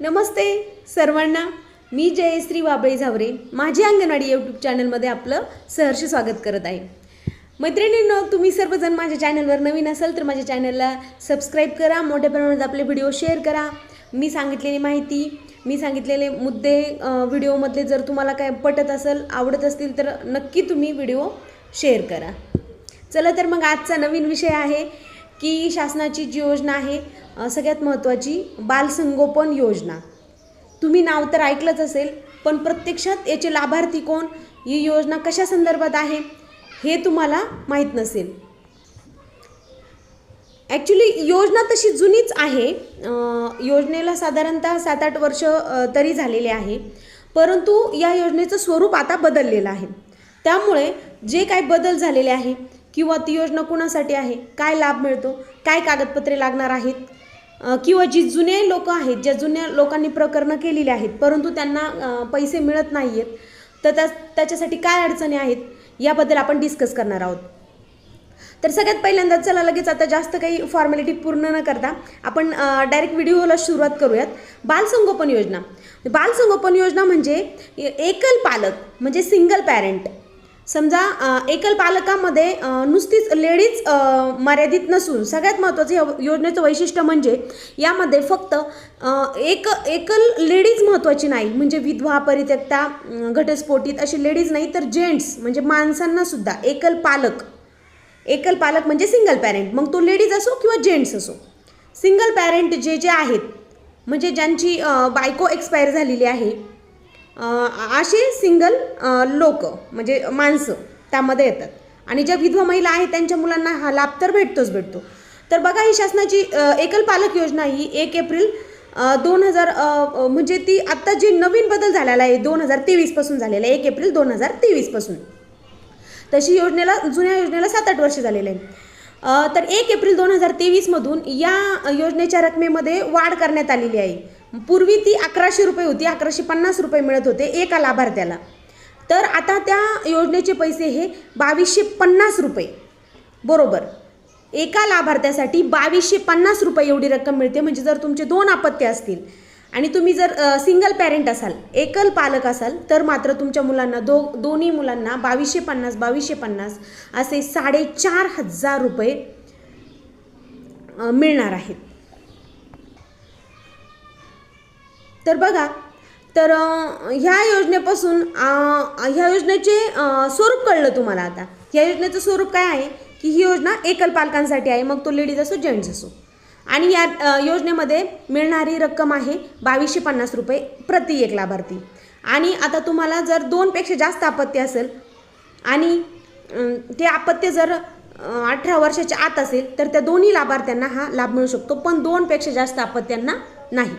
नमस्ते सर्वांना. मी जयश्री वाबळे झावरे. माझी अंगणवाडी यूट्यूब चॅनलमध्ये आपलं सहर्ष स्वागत करत आहे. मैत्रिणींनो तुम्ही सर्वजण माझ्या चॅनलवर नवीन असाल तर माझ्या चॅनलला सबस्क्राईब करा. मोठ्या प्रमाणात आपले व्हिडिओ शेअर करा. मी सांगितलेली माहिती मी सांगितलेले मुद्दे व्हिडिओमधले जर तुम्हाला काय पटत असेल आवडत असतील तर नक्की तुम्ही व्हिडिओ शेअर करा. चला तर मग आजचा नवीन विषय आहे की शासनाची जी योजना आहे सगळ्यात महत्त्वाची बालसंगोपन योजना. तुम्ही नाव तर ऐकलंच असेल पण प्रत्यक्षात याचे लाभार्थी कोण? ही योजना कशा संदर्भात आहे हे तुम्हाला माहीत नसेल. ॲक्च्युली योजना तशी जुनीच आहे. योजनेला साधारणतः सात आठ वर्ष तरी झालेले आहे. परंतु या योजनेचं स्वरूप आता बदललेलं आहे. त्यामुळे जे काही बदल झालेले आहे किंवा ती योजना कुणासाठी आहे काय लाभ मिळतो काय कागदपत्रे लागणार आहेत किंवा जी जुने लोक आहेत ज्या जुन्या लोकांनी प्रकरणं केलेली आहेत परंतु त्यांना पैसे मिळत नाही आहेत तर त्या त्याच्यासाठी काय अडचणी आहेत याबद्दल आपण डिस्कस करणार आहोत. तर सगळ्यात पहिल्यांदा चला लगेच आता जास्त काही फॉर्मॅलिटी पूर्ण न करता आपण डायरेक्ट व्हिडिओला सुरुवात करूयात. बालसंगोपन योजना. बालसंगोपन योजना म्हणजे एकल पालक म्हणजे सिंगल पॅरेंट समजा एकल पालकामध्ये नुसतीच लेडीज मर्यादित नसून सगळ्यात महत्त्वाचं या योजनेचं वैशिष्ट्य म्हणजे यामध्ये फक्त एक एकल लेडीज महत्त्वाची नाही. म्हणजे विधवा परित्यक्ता घटस्फोटीत अशी लेडीज नाही तर जेंट्स म्हणजे माणसांनासुद्धा एकल पालक. एकल पालक म्हणजे सिंगल पॅरेंट. मग तो लेडीज असो किंवा जेंट्स असो. सिंगल पॅरेंट जे जे आहेत म्हणजे ज्यांची बायको एक्सपायर झालेली आहे असे सिंगल लोक म्हणजे माणसं त्यामध्ये येतात. आणि ज्या विधवा महिला आहेत त्यांच्या मुलांना हा लाभ तर भेटतोच भेटतो. तर बघा ही शासनाची एकल पालक योजना ही एक एप्रिल दोन हजार म्हणजे ती आत्ता जी नवीन बदल झालेला आहे दोन हजार तेवीसपासून झालेला आहे एक एप्रिल दोन हजार तेवीसपासून तशी योजनेला जुन्या योजनेला सात आठ वर्ष झालेले आहे तर एक एप्रिल दोन हजार तेवीसमधून या योजनेच्या रकमेमध्ये वाढ करण्यात आलेली आहे. पूर्वी ती अकराशे रुपये होती अकराशे पन्नास रुपये मिळत होते एका लाभार्थ्याला. तर आता त्या योजनेचे पैसे हे बावीसशे पन्नास रुपये. बरोबर. एका लाभार्थ्यासाठी बावीसशे पन्नास रुपये एवढी रक्कम मिळते म्हणजे जर तुमचे दोन अपत्य असतील आणि तुम्ही जर सिंगल पॅरेंट असाल एकल पालक असाल तर मात्र तुमच्या मुलांना दो दोन्ही मुलांना बावीसशे पन्नास बावीसशे पन्नास असे साडेचार हजार रुपये मिळणार आहेत. तर बघा तर ह्या योजनेपासून ह्या योजनेचे स्वरूप कळलं तुम्हाला आता. ह्या योजनेचं स्वरूप काय आहे? की ही योजना एकल पालकांसाठी आहे मग तो लेडीज असो जेंट्स असो. आणि या योजनेमध्ये मिळणारी रक्कम आहे बावीसशे पन्नास रुपये प्रति एक लाभार्थी. आणि आता तुम्हाला जर दोनपेक्षा जास्त अपत्य असेल आणि ते अपत्य जर अठरा वर्षाच्या आत असेल तर त्या दोन्ही लाभार्थ्यांना हा लाभ मिळू शकतो पण दोनपेक्षा जास्त अपत्यांना नाही.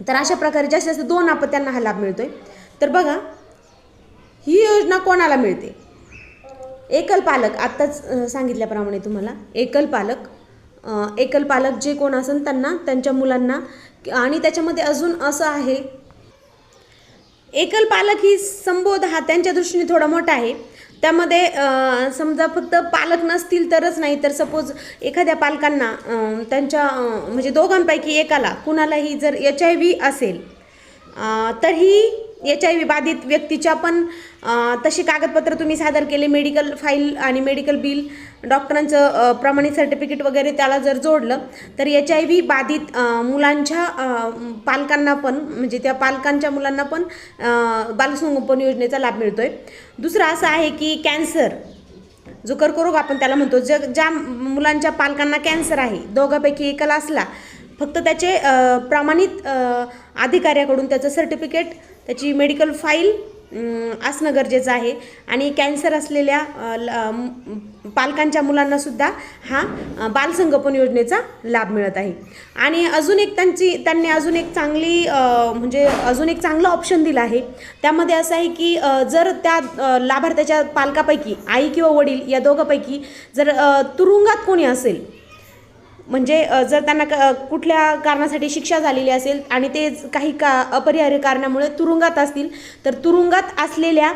तर अशा प्रकारे जास्तीत जास्त दोन अपत्यांना हा लाभ मिळतोय. तर बघा ही योजना कोणाला मिळते? एकल पालक आत्ताच सांगितल्याप्रमाणे तुम्हाला एकल पालक एकल पालक जे कोण असेल त्यांना त्यांच्या मुलांना आणि त्याच्यामध्ये अजून असं आहे एकल पालक ही संबोध हा त्यांच्या दृष्टीने थोडा मोठा आहे. त्यामध्ये समजा फक्त पालक नसतील तरच नाही तर सपोज एखाद्या पालकांना त्यांच्या म्हणजे दोघांपैकी एकाला कुणालाही जर एच आय व्ही असेल तर ही एच आय व्ही बाधित व्यक्तीच्या पण तशी कागदपत्र तुम्ही सादर केले मेडिकल फाईल आणि मेडिकल बिल डॉक्टरांचं प्रमाणित सर्टिफिकेट वगैरे त्याला जर जोडलं तर एच आय व्ही बाधित मुलांच्या पालकांना पण म्हणजे त्या पालकांच्या मुलांना पण बालसंगोपन योजनेचा लाभ मिळतो आहे दुसरं असं आहे की कॅन्सर जो कर्करोग आपण त्याला म्हणतो जग ज्या मुलांच्या पालकांना कॅन्सर आहे दोघांपैकी एकाला असला फक्त त्याचे प्रमाणित अधिकाऱ्याकडून त्याचं सर्टिफिकेट त्याची मेडिकल फाईल असणं गरजेचं आहे. आणि कॅन्सर असलेल्या ल- पालकांच्या मुलांनासुद्धा हा बालसंगोपन योजनेचा लाभ मिळत आहे. आणि अजून एक त्यांची त्यांनी अजून एक चांगली म्हणजे अजून एक चांगलं ऑप्शन दिलं आहे. त्यामध्ये असं आहे की जर त्या लाभार्थ्याच्या पालकापैकी आई किंवा वडील या दोघांपैकी जर तुरुंगात कोणी असेल म्हणजे जर त्यांना क कुठल्या कारणासाठी शिक्षा झालेली असेल आणि ते काही का अपरिहार्य कारणामुळे तुरुंगात असतील तर तुरुंगात असलेल्या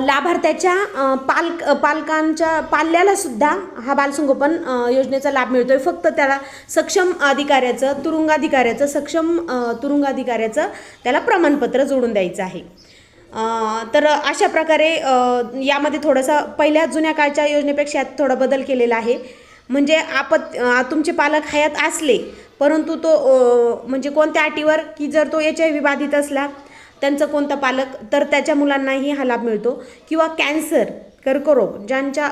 लाभार्थ्याच्या पालक पालकांच्या पाल्याला सुद्धा हा बालसंगोपन योजनेचा लाभ मिळतो आहे फक्त त्याला सक्षम अधिकाऱ्याचं तुरुंगाधिकाऱ्याचं सक्षम तुरुंगाधिकाऱ्याचं त्याला प्रमाणपत्र जोडून द्यायचं आहे. तर अशा प्रकारे यामध्ये थोडंसं पहिल्या जुन्या काळच्या योजनेपेक्षा थोडा बदल केलेला आहे. म्हणजे आपत तुमचे पालक हयात असले परंतु तो म्हणजे कोणत्या अटीवर की जर तो एच आय व्ही बाधित असला त्यांचा कोणता पालक तर त्याच्या मुलांनाही हा लाभ मिळतो. किंवा कॅन्सर कर्करोग ज्यांच्या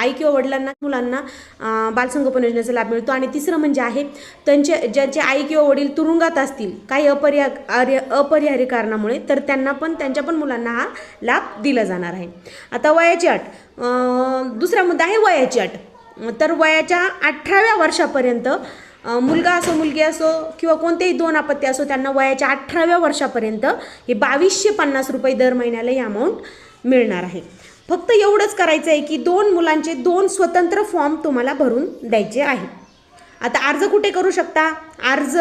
आई किंवा वडिलांना मुलांना बालसंगोपन योजनेचा लाभ मिळतो. आणि तिसरं म्हणजे आहे त्यांचे ज्यांचे आई किंवा वडील तुरुंगात असतील काही अपरिहा आर्य अपरिहार्य कारणामुळे तर त्यांना पण त्यांच्या पण मुलांना हा लाभ दिला जाणार आहे. आता वयाची अट दुसरा मुद्दा आहे वयाची अट. तर वयाच्या अठराव्या वर्षापर्यंत मुलगा असो मुलगी असो किंवा कोणतेही दोन अपत्य असो त्यांना वयाच्या अठराव्या वर्षापर्यंत हे बावीसशे पन्नास रुपये दर महिन्याला ही अमाऊंट मिळणार आहे. फक्त एवढंच करायचं आहे की दोन मुलांचे दोन स्वतंत्र फॉर्म तुम्हाला भरून द्यायचे आहे. आता अर्ज कुठे करू शकता? अर्ज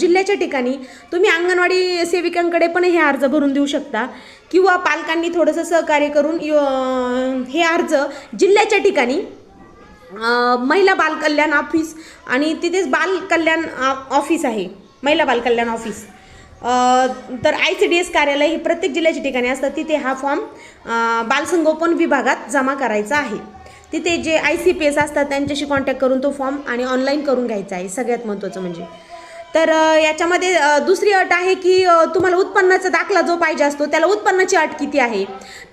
जिल्ह्याच्या ठिकाणी. तुम्ही अंगणवाडी सेविकांकडे पण हे अर्ज भरून देऊ शकता. किंवा पालकांनी थोडंसं सहकार्य करून यो- हे अर्ज जिल्ह्याच्या ठिकाणी महिला बाल कल्याण ऑफिस आणि तिथेच बाल कल्याण ऑफिस आहे. महिला बालकल्याण ऑफिस. तर आय सी डी एस कार्यालय हे प्रत्येक जिल्ह्याच्या ठिकाणी असतं. तिथे हा फॉर्म बालसंगोपन विभागात जमा करायचा आहे. तिथे जे आय सी पी एस असतात त्यांच्याशी कॉन्टॅक्ट करून तो फॉर्म आणि ऑनलाईन करून घ्यायचा आहे. सगळ्यात महत्त्वाचं म्हणजे. तर याच्यामध्ये दुसरी अट आहे की तुम्हाला उत्पन्नाचा दाखला जो पाहिजे असतो त्याला उत्पन्नाची अट किती आहे?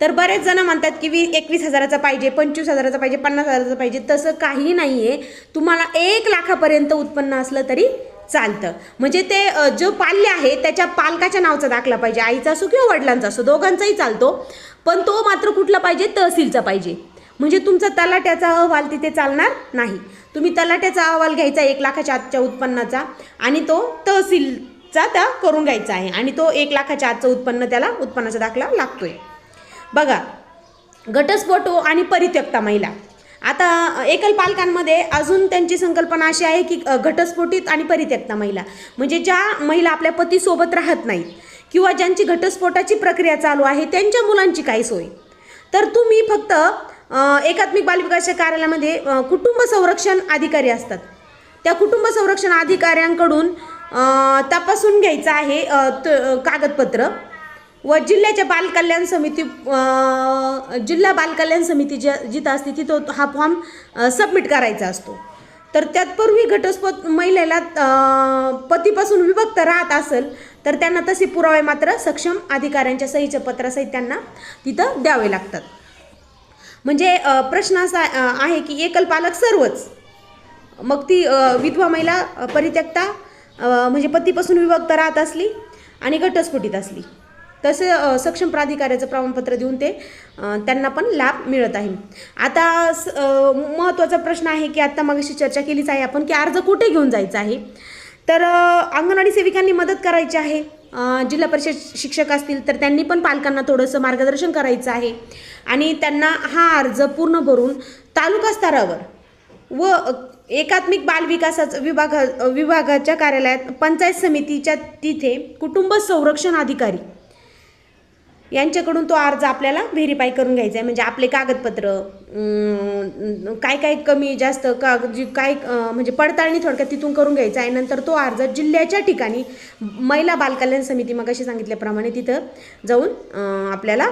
तर बरेच जण म्हणतात की वी एकवीस हजाराचा पाहिजे पंचवीस हजाराचा पाहिजे पन्नास हजाराचा पाहिजे तसं काही नाही आहे तुम्हाला एक लाखापर्यंत उत्पन्न असलं तरी चालतं. म्हणजे ते जो पाल्य आहे त्याच्या पालकाच्या नावचा दाखला पाहिजे. आईचा असो किंवा वडिलांचा असो दोघांचाही चालतो. पण तो मात्र कुठला पाहिजे? तहसीलचा पाहिजे. म्हणजे तुमचा तलाट्याचा अहवाल तिथे चालणार नाही. तुम्ही तलाट्याचा अहवाल घ्यायचा एक लाखाच्या आतच्या उत्पन्नाचा आणि तो तहसीलचा त्या करून घ्यायचा आहे आणि तो एक लाखाच्या आतचं उत्पन्न त्याला उत्पन्नाचा दाखला लागतोय. बघा घटस्फोट आणि परित्यक्ता महिला. आता एकल पालकांमध्ये अजून त्यांची संकल्पना अशी आहे की घटस्फोटित आणि परित्यक्ता महिला. म्हणजे ज्या महिला आपल्या पतीसोबत राहत नाहीत किंवा ज्यांची घटस्फोटाची प्रक्रिया चालू आहे त्यांच्या मुलांची काय सोय. तर तुम्ही फक्त एकात्मिक बालविकासच्या कार्यालयामध्ये कुटुंब संरक्षण अधिकारी असतात. त्या कुटुंब संरक्षण अधिकाऱ्यांकडून तपासून घ्यायचं आहे त- कागदपत्र. व जिल्ह्याच्या बालकल्याण समिती जिल्हा बालकल्याण समिती ज्या जिथं असते तिथं हा फॉर्म सबमिट करायचा असतो. तर त्यातपूर्वी घटस्फोट महिलेला पतीपासून विभक्त राहत असेल तर त्यांना तसे पुरावे मात्र सक्षम अधिकाऱ्यांच्या सहीच्या पत्रासहित त्यांना तिथं द्यावे लागतात. म्हणजे प्रश्न असा आहे की एकल पालक सर्वच. मग ती विधवा महिला परित्यक्ता म्हणजे पतीपासून विभक्त राहत असली आणि घटस्फोटित असली. तसे सक्षम प्राधिकाऱ्याचं प्रमाणपत्र देऊन ते त्यांना पण लाभ मिळत आहे. आता स- महत्त्वाचा प्रश्न आहे की आत्ता मागाशी चर्चा केलीच आहे आपण की अर्ज कुठे घेऊन जायचा आहे? तर अंगणवाडी सेविकांनी मदत करायची आहे. जिल्हा परिषद शिक्षक असतील तर त्यांनी पण पालकांना थोडंसं मार्गदर्शन करायचं आहे. आणि त्यांना हा अर्ज पूर्ण भरून तालुका स्तरावर व एकात्मिक बाल विकासाचं विभाग विभागाच्या कार्यालयात पंचायत समितीच्या तिथे कुटुंब संरक्षण अधिकारी यांच्याकडून तो अर्ज आपल्याला व्हेरीफाय करून घ्यायचा आहे. म्हणजे आपले कागदपत्र काय काय कमी जास्त का जी काय म्हणजे पडताळणी थोडक्यात तिथून करून घ्यायचा आहे. नंतर तो अर्ज जिल्ह्याच्या ठिकाणी महिला बालकल्याण समिती मगाशी सांगितल्याप्रमाणे तिथं जाऊन आपल्याला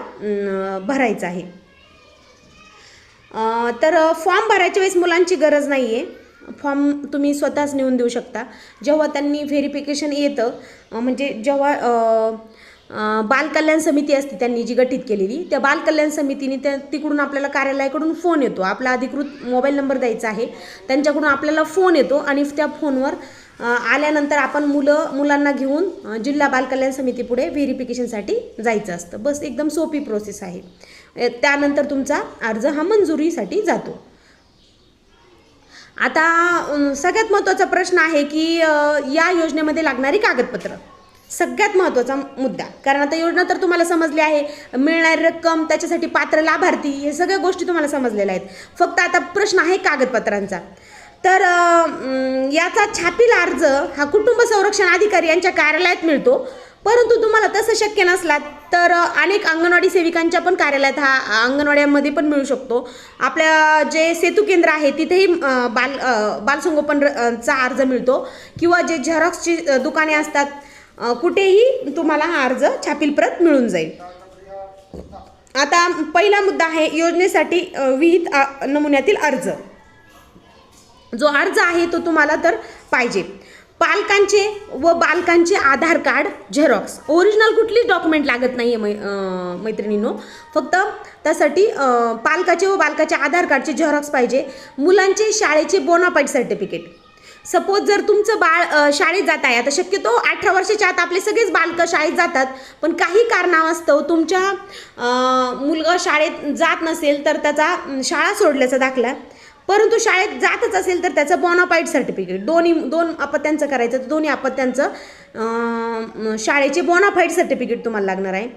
भरायचं आहे. तर फॉर्म भरायच्या वेळेस मुलांची गरज नाही आहे फॉर्म तुम्ही स्वतःच नेऊन देऊ शकता. जेव्हा त्यांनी व्हेरिफिकेशन येतं म्हणजे जेव्हा बालकल्याण समिती असते त्यांनी जी गठीत केलेली त्या बालकल्याण समितीने त्या तिकडून आपल्याला कार्यालयाकडून फोन येतो. आपला अधिकृत मोबाईल नंबर द्यायचा आहे. त्यांच्याकडून आपल्याला फोन येतो आणि त्या फोनवर आल्यानंतर आपण मुलं मुलांना घेऊन जिल्हा बालकल्याण समितीपुढे व्हेरिफिकेशनसाठी जायचं असतं. बस एकदम सोपी प्रोसेस आहे. त्यानंतर तुमचा अर्ज हा मंजुरीसाठी जातो. आता सगळ्यात महत्त्वाचा प्रश्न आहे की या योजनेमध्ये लागणारी कागदपत्रं. सगळ्यात महत्त्वाचा मुद्दा. कारण आता योजना तर तुम्हाला समजली आहे. मिळणारी रक्कम त्याच्यासाठी पात्र लाभार्थी हे सगळ्या गोष्टी तुम्हाला समजलेल्या आहेत. फक्त आता प्रश्न आहे कागदपत्रांचा. तर याचा छापील अर्ज हा कुटुंब संरक्षण अधिकारी यांच्या कार्यालयात मिळतो. परंतु तुम्हाला तसं शक्य नसला तर अनेक अंगणवाडी सेविकांच्या पण कार्यालयात हा अंगणवाड्यांमध्ये पण मिळू शकतो. आपल्या जे सेतू केंद्र आहे तिथेही बाल बालसंगोपन र- चा अर्ज मिळतो. किंवा जे झेरॉक्सची दुकाने असतात कुठेही तुम्हाला हा अर्ज छापील प्रत मिळून जाईल. आता पहिला मुद्दा आहे योजनेसाठी विहित नमुन्यातील अर्ज. जो अर्ज आहे तो तुम्हाला तर पाहिजे. पालकांचे व बालकांचे आधार कार्ड झेरॉक्स. ओरिजिनल कुठलीच डॉक्युमेंट लागत नाही आहे मै मैत्रिणींनो. फक्त त्यासाठी पालकाचे व बालकाचे आधार कार्डचे झेरॉक्स पाहिजे. मुलांचे शाळेचे बोनापाईट सर्टिफिकेट सपोज जर तुमचं बाळ शाळेत जात आहे आता शक्यतो अठरा वर्षाच्या आत आपले सगळेच बालकं शाळेत जातात पण काही कारणास्तव तुमच्या मुलगा शाळेत जात नसेल तर त्याचा शाळा सोडल्याचा दाखला. परंतु शाळेत जातच असेल तर त्याचं बॉनापाईट सर्टिफिकेट दोन्ही दोन अपत्यांचं करायचं तर दोन्ही अपत्यांचं शाळेचे बॉनाफाईट सर्टिफिकेट तुम्हाला लागणार आहे.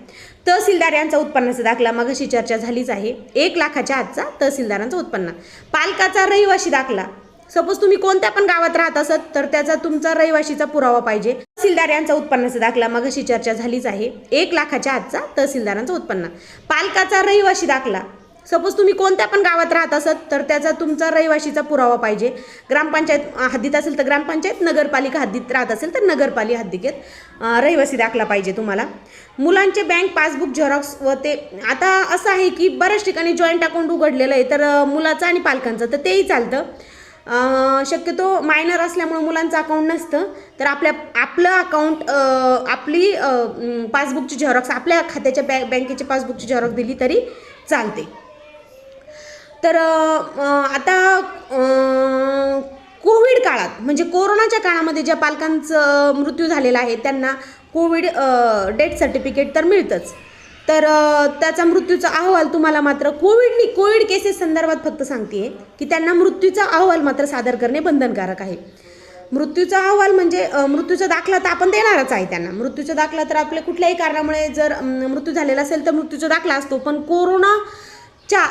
तहसीलदार यांचा उत्पन्नाचा दाखला मगाशी चर्चा झालीच आहे. एक लाखाच्या आजचा तहसीलदारांचं उत्पन्न. पालकाचा रहिवाशी दाखला. सपोज तुम्ही कोणत्या पण गावात राहत असत तर त्याचा तुमचा रहिवाशीचा पुरावा पाहिजे. तहसीलदार यांचा उत्पन्नाचा दाखला मगाशी चर्चा झालीच आहे. एक लाखाच्या आजचा तहसीलदारांचं उत्पन्न. पालकाचा रहिवाशी दाखला. सपोज तुम्ही कोणत्या पण गावात राहत असत तर त्याचा तुमचा रहिवाशीचा पुरावा पाहिजे. ग्रामपंचायत हद्दीत असेल तर ग्रामपंचायत नगरपालिका हद्दीत राहत असेल तर नगरपालिका हद्दीकेत रहिवासी दाखला पाहिजे तुम्हाला. मुलांचे बँक पासबुक झेरॉक्स व ते आता असं आहे की बऱ्याच ठिकाणी जॉईंट अकाउंट उघडलेलं आहे तर मुलाचं आणि पालकांचं तर तेही चालतं. शक्यतो मायनर असल्यामुळे मुलांचं अकाउंट नसतं. तर आपल्या आपलं अकाउंट आपली पासबुकची झेरॉक्स आपल्या खात्याच्या बँक बँकेची पासबुकची झेरॉक्स दिली तरी चालते. तर आता कोविड काळात म्हणजे कोरोनाच्या काळामध्ये ज्या पालकांचं मृत्यू झालेला आहे त्यांना कोविड डेथ सर्टिफिकेट तर मिळतंच. तर त्याचा मृत्यूचा अहवाल तुम्हाला मात्र कोविडनी कोविड केसेस संदर्भात फक्त सांगते की त्यांना मृत्यूचा अहवाल मात्र सादर करणे बंधनकारक आहे. मृत्यूचा अहवाल म्हणजे मृत्यूचा दाखला तर आपण देणारच आहे त्यांना. मृत्यूचा दाखला तर आपल्या कुठल्याही कारणामुळे जर मृत्यू झालेला असेल तर मृत्यूचा दाखला असतो पण कोरोनाच्या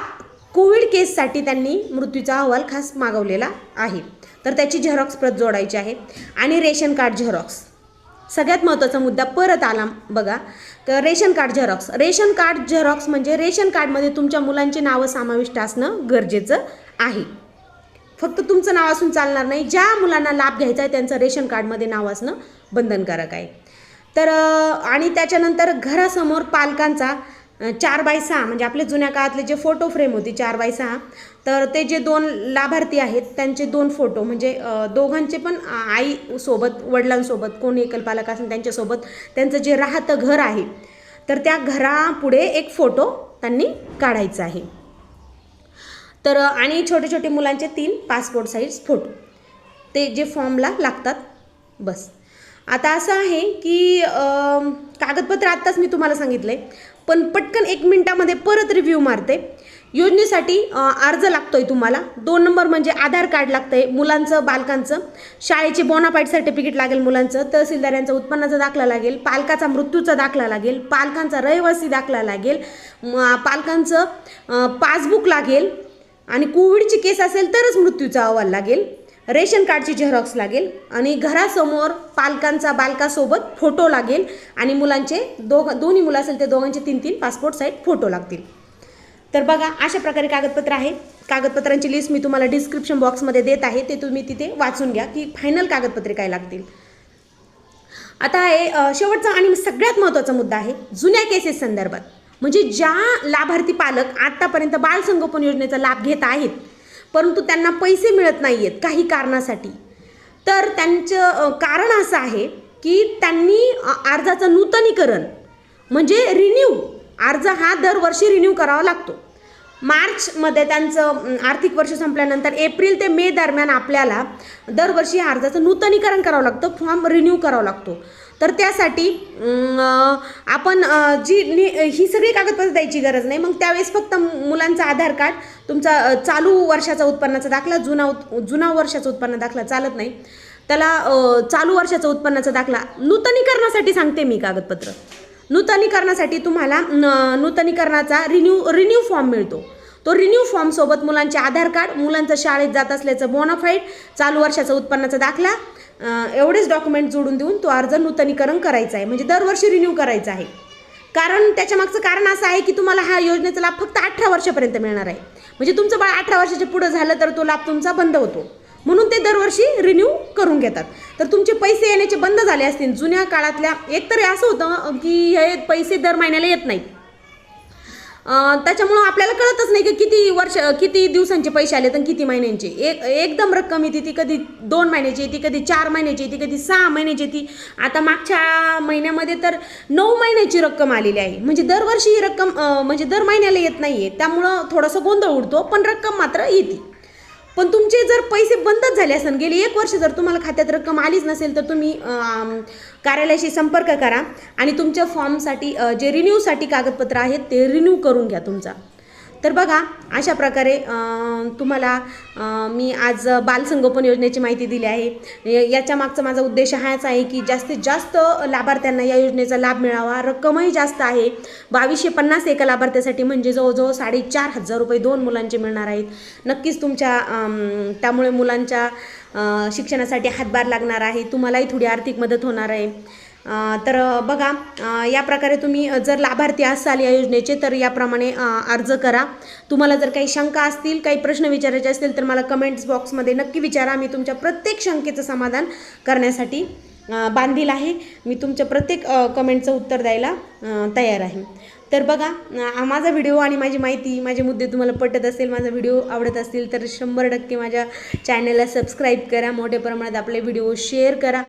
कोविड केससाठी त्यांनी मृत्यूचा अहवाल खास मागवलेला आहे. तर त्याची झेरॉक्स प्रत जोडायची आहे. आणि रेशन कार्ड झेरॉक्स. सगळ्यात महत्त्वाचा मुद्दा परत आला बघा. तर ration card xerox. Ration card xerox म्हणजे रेशन कार्डमध्ये तुमच्या मुलांची नावं समाविष्ट असणं गरजेचं आहे. फक्त तुमचं नाव असून चालणार नाही. ज्या मुलांना लाभ घ्यायचा आहे त्यांचं रेशन कार्डमध्ये नाव असणं बंधनकारक आहे. तर आणि त्याच्यानंतर घरासमोर पालकांचा चार बाय सहा म्हणजे आपले जुन्या काळातले जे फोटो फ्रेम होती चार बाय सहा तर ते जे दोन लाभार्थी आहेत त्यांचे दोन फोटो म्हणजे दोघांचे पण आई सोबत वडिलांसोबत कोण एकल पालक असेल त्यांच्यासोबत त्यांचं जे राहतं घर आहे तर त्या घरापुढे एक फोटो त्यांनी काढायचा आहे. तर आणि छोटे छोटे मुलांचे तीन पासपोर्ट साईज फोटो ते जे फॉर्मला लागतात बस. आता असं आहे की कागदपत्र आत्ताच मी तुम्हाला सांगितलं. आहे पण पटकन एक मिनटामध्ये परत रिव्ह्यू मारते. योजनेसाठी अर्ज लागतो आहे तुम्हाला. दोन नंबर म्हणजे आधार कार्ड लागतं आहे मुलांचं बालकांचं. शाळेचे बोनापाईट सर्टिफिकेट लागेल मुलांचं तहसीलदार यांचा उत्पन्नाचा दाखला लागेल पालकाचा मृत्यूचा दाखला लागेल पालकांचा रहिवासी दाखला लागेल पालकांचं पासबुक लागेल आणि कोविडची केस असेल तरच मृत्यूचा अहवाल लागेल. रेशन कार्डची झेरॉक्स लागेल आणि घरासमोर पालकांचा बालकासोबत फोटो लागेल आणि मुलांचे दोघ दोन्ही मुलं असेल ते दोघांचे तीन तीन पासपोर्ट साईज फोटो लागतील. तर बघा अशा प्रकारे कागदपत्र आहे कागदपत्रांची लिस्ट मी तुम्हाला डिस्क्रिप्शन बॉक्समध्ये देत आहे. ते तुम्ही तिथे वाचून घ्या की फायनल कागदपत्रे काय लागतील. आता आहे शेवटचा आणि सगळ्यात महत्त्वाचा मुद्दा आहे जुन्या केसेस संदर्भात. म्हणजे ज्या लाभार्थी पालक आत्तापर्यंत बालसंगोपन योजनेचा लाभ घेत आहेत परंतु त्यांना पैसे मिळत नाही आहेत काही कारणासाठी. तर त्यांचं कारण असं आहे की त्यांनी अर्जाचं नूतनीकरण म्हणजे रिन्यू अर्ज हा दरवर्षी रिन्यू करावा लागतो. मार्चमध्ये त्यांचं आर्थिक वर्ष संपल्यानंतर एप्रिल ते मे दरम्यान आपल्याला दरवर्षी अर्जाचं नूतनीकरण करावं लागतं फॉर्म रिन्यू करावा लागतो. तर त्यासाठी आपण जी नि ही सगळी कागदपत्र द्यायची गरज नाही. मग त्यावेळेस फक्त मुलांचा आधार कार्ड तुमचा चालू वर्षाचा उत्पन्नाचा दाखला जुना उत् जुना वर्षाचा उत्पन्न दाखला चालत नाही. त्याला चालू वर्षाचा उत्पन्नाचा दाखला नूतनीकरणासाठी सांगते मी कागदपत्र. नूतनीकरणासाठी तुम्हाला न- नूतनीकरणाचा रिन्यू रिन्यू फॉर्म मिळतो. तो रिन्यू फॉर्मसोबत मुलांचे आधार कार्ड मुलांचं शाळेत जात असल्याचं बोनाफाईड चालू वर्षाचा उत्पन्नाचा दाखला एवढेच डॉक्युमेंट जोडून देऊन तो अर्ज नूतनीकरण करायचा आहे. म्हणजे दरवर्षी रिन्यू करायचा आहे. कारण त्याच्यामागचं कारण असं आहे की तुम्हाला हा योजनेचा लाभ फक्त अठरा वर्षापर्यंत मिळणार आहे. म्हणजे तुमचं बाळ अठरा वर्षाच्या पुढं झालं तर तो लाभ तुमचा बंद होतो. म्हणून ते दरवर्षी रिन्यू करून घेतात. तर तुमचे पैसे येण्याचे बंद झाले असतील. जुन्या काळातल्या एकतर असं होतं की हे पैसे दर महिन्याला येत नाहीत. त्याच्यामुळं आपल्याला कळतच नाही की किती वर्ष किती दिवसांचे पैसे आले तर किती महिन्यांचे. एक एकदम रक्कम येते ती कधी दोन महिन्याची येते कधी चार महिन्याची येते कधी सहा महिन्याची येते. आता मागच्या महिन्यामध्ये तर नऊ महिन्याची रक्कम आलेली आहे. म्हणजे दरवर्षी ही रक्कम म्हणजे दर महिन्याला येत नाही आहे त्यामुळं थोडासा गोंधळ उडतो पण रक्कम मात्र येते. पण तुमचे जर पैसे बंदच झाले असेल गेली एक वर्ष जर तुम्हाला खात्यात रक्कम आलीच नसेल तर तुम्ही कार्यालयाशी संपर्क करा आणि तुमच्या फॉर्मसाठी जे रिन्यूसाठी कागदपत्र आहेत ते रिन्यू करून घ्या तुमचा. तर बघा अशा प्रकारे तुम्हाला मी आज बालसंगोपन योजनेची माहिती दिली आहे. या- याच्या मागचा माझा उद्देश हाच आहे की जास्तीत जास्त लाभार्थ्यांना या योजनेचा लाभ मिळावा. रक्कमही जास्त आहे. बावीसशे पन्नास एका लाभार्थ्यासाठी म्हणजे जवळजवळ साडेचार हजार रुपये दोन मुलांचे मिळणार आहेत. नक्कीच तुमच्या त्यामुळे मुलांच्या शिक्षणासाठी हातभार लागणार आहे. तुम्हालाही थोडी आर्थिक मदत होणार आहे. तर बघा या प्रकारे तुम्ही जर लाभार्थी असाल या योजनेचे तर याप्रमाणे अर्ज करा. तुम्हाला जर काही शंका असतील काही प्रश्न विचारायचे असतील तर मला कमेंट्स बॉक्समध्ये नक्की विचारा. मी तुमच्या प्रत्येक शंकेचं समाधान करण्यासाठी बांधील आहे. मी तुमच्या प्रत्येक कमेंटचं उत्तर द्यायला तयार आहे. तर बघा माझा व्हिडिओ आणि माझी माहिती माझे मुद्दे तुम्हाला पटत असेल माझा व्हिडिओ आवडत असतील तर शंभर टक्के माझ्या चॅनलला सबस्क्राईब करा. मोठ्या प्रमाणात आपले व्हिडिओ शेअर करा.